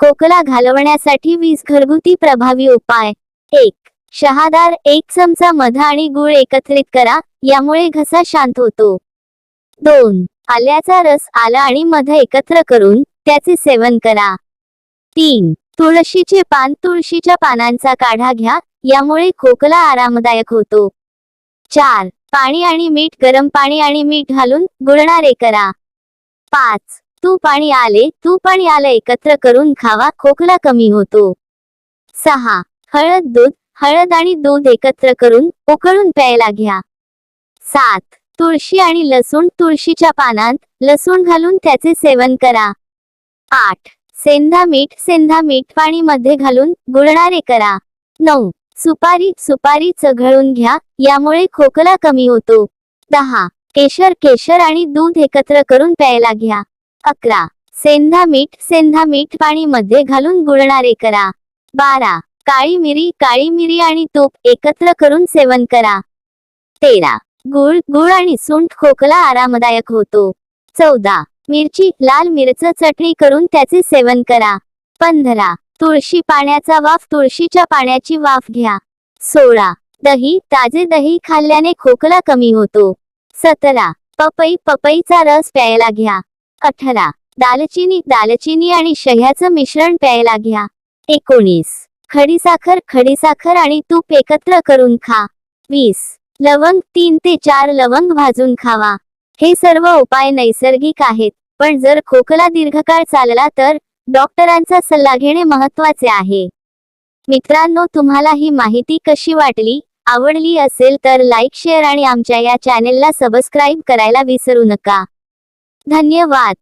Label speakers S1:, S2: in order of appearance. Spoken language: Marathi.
S1: खोकला घालवण्यासाठी वीस घरगुती प्रभावी उपाय. एक शहादार एक चमचा मध आणि गुळ एकत्रित करा यामुळे घसा शांत होतो. दोन आल्याचा रस आला आणि मध एकत्र करून त्याचे सेवन करा. तीन तुळशीचे पान तुळशीच्या पानांचा काढा घ्या यामुळे खोकला आरामदायक होतो. चार पाणी आणि मीठ गरम पाणी आणि मीठ घालून गुळणारे करा. पाच तूप आणि आले तूप आणि आलं एकत्र करून खावा खोकला कमी होतो. सहा. हळद दूध हळद आणि दूध एकत्र करून उकळून प्यायला घ्या. सात. तुळशी आणि लसूण तुळशीच्या पानात लसूण घालून त्याचे सेवन करा. आठ. सेंधा मीठ सेंधा मीठ पाणी मध्ये घालून गुळणारे करा. नऊ. सुपारी सुपारी चघळून घ्या यामुळे खोकला कमी होतो. दहा. केशर केशर आणि दूध एकत्र करून प्यायला घ्या. अकरा. सेंधा मीठ सेंधा मीठ पाणी मध्ये घालून गुळणारे करा. बारा. काळी मिरी काळी मिरी आणि तूप एकत्र करून सेवन करा. तेरा. गुळ गुळ आणि सुंठ खोकला आरामदायक होतो. चौदा. मिरची लाल मिरच चटणी करून त्याचे सेवन करा. पंधरा. तुळशी पाण्याचा वाफ तुळशीच्या पाण्याची वाफ घ्या. सोळा. दही ताजे दही खाल्ल्याने खोकला कमी होतो. सतरा. पपई पपईचा रस प्यायला घ्या. अठरा दालचिनी दालचिनी आणि शह्याचं मिश्रण प्यायला घ्या. एकोणीस. खडीसाखर खडीसाखर आणि तूप एकत्र करून खा. वीस. लवंग तीन ते चार लवंग भाजून खावा. हे सर्व उपाय नैसर्गिक आहेत पण जर खोकला दीर्घकाळ चालला तर डॉक्टरांचा सल्ला घेणे महत्त्वाचे आहे. मित्रांनो तुम्हाला ही माहिती कशी वाटली आवडली असेल तर लाईक शेअर आणि आमच्या या चॅनेलला सबस्क्राईब करायला विसरू नका. धन्यवाद.